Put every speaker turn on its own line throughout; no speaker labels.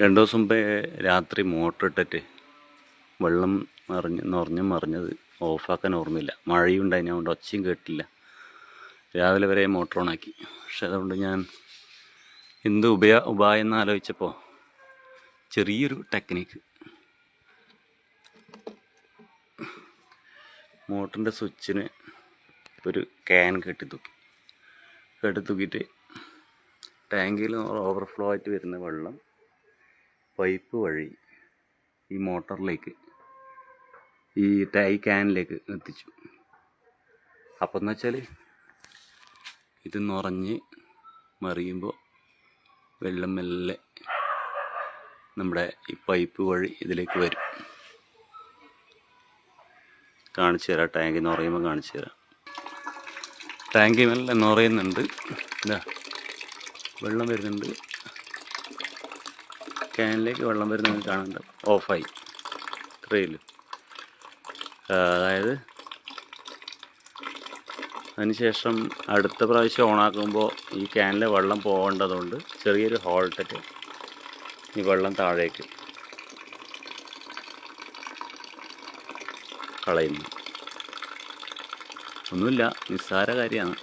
രണ്ട് ദിവസം മുമ്പേ രാത്രി മോട്ടർ ഇട്ടിട്ട് വെള്ളം നിറഞ്ഞ് നിറഞ്ഞ് മറിഞ്ഞത് ഓഫാക്കാൻ ഓർമ്മയില്ല. മഴയും ഉണ്ടായി അതുകൊണ്ട് ഒച്ചയും കേട്ടില്ല. രാവിലെ വരെ മോട്ടർ ഓണാക്കി പക്ഷെ അതുകൊണ്ട് ഞാൻ എന്ത് ഉപയ ഉപായം എന്ന് ആലോചിച്ചപ്പോൾ ചെറിയൊരു ടെക്നിക്ക്. മോട്ടറിന്റെ സ്വിച്ചിന് ഒരു ക്യാൻ കെട്ടി തൂക്കി. കെട്ടി തൂക്കിയിട്ട് ടാങ്കിൽ ഓവർഫ്ലോ ആയിട്ട് വരുന്ന വെള്ളം പൈപ്പ് വഴി ഈ മോട്ടറിലേക്ക് ഈ ടൈ ക്യാനിലേക്ക് എത്തിച്ചു. അപ്പം എന്ന് വെച്ചാൽ ഇത് നിറഞ്ഞ് മറിയുമ്പോൾ വെള്ളം മെല്ലെ നമ്മുടെ ഈ പൈപ്പ് വഴി ഇതിലേക്ക് വരും. കാണിച്ചു തരാം ടാങ്കിൽ നിറയുമ്പോൾ കാണിച്ചു തരാം. ടാങ്കിൽ മെല്ലെ നിറയുന്നുണ്ട്. ഇതാ വെള്ളം വരുന്നുണ്ട്. ക്യാനിലേക്ക് വെള്ളം വരുന്നത് കാണുന്നുണ്ട്. ഓഫായി. ട്രെയിൽ അതായത് അതിനുശേഷം അടുത്ത പ്രാവശ്യം ഓണാക്കുമ്പോൾ ഈ ക്യാനിലെ വെള്ളം പോകേണ്ടതുകൊണ്ട് ചെറിയൊരു ഹോൾട്ടിട്ട് ഈ വെള്ളം താഴേക്ക് കളയുന്നു. ഒന്നുമില്ല നിസ്സാര കാര്യമാണ്.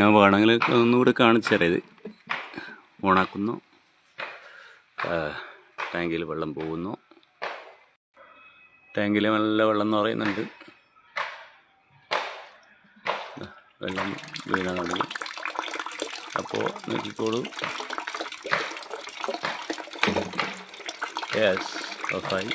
ഞാൻ വേണമെങ്കിൽ ഒന്നുകൂടി കാണിച്ചു തരാം. ഇത് ഓണാക്കുന്നു. ടാങ്കിൽ വെള്ളം പോകുന്നു. ടാങ്കിൽ നല്ല വെള്ളം എന്ന് പറയുന്നുണ്ട്. വെള്ളം വീണതാണ് അപ്പോൾ നോക്കിക്കോളൂ. യെസ് ഓഫായി